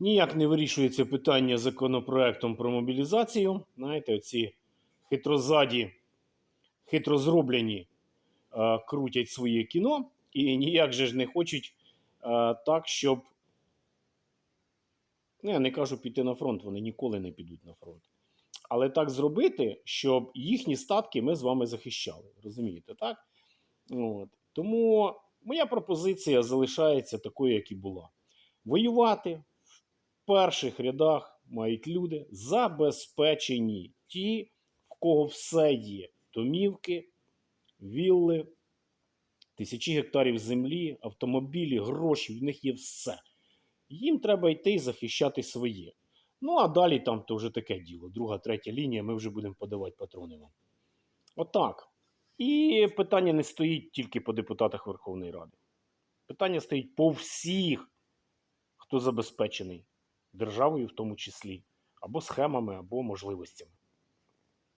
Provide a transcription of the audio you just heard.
Ніяк не вирішується питання законопроектом про мобілізацію. Знаєте, оці хитрозаді, хитро зроблені е, крутять своє кіно і ніяк же ж не хочуть е, так, щоб. Ну, я не кажу піти на фронт, вони ніколи не підуть на фронт. Але так зробити, щоб їхні статки ми з вами захищали. Розумієте, так? От. Тому моя пропозиція залишається такою, як і була. Воювати перших рядах мають люди забезпечені, ті, в кого все є: домівки, вілли, тисячі гектарів землі, автомобілі, гроші, в них є все. Їм треба йти і захищати своє. Ну, а далі там то вже таке діло. Друга, третя лінія, ми вже будемо подавати патрони вам. Отак. І питання не стоїть тільки по депутатах Верховної Ради. Питання стоїть по всіх, хто забезпечений державою, в тому числі, або схемами, або можливостями.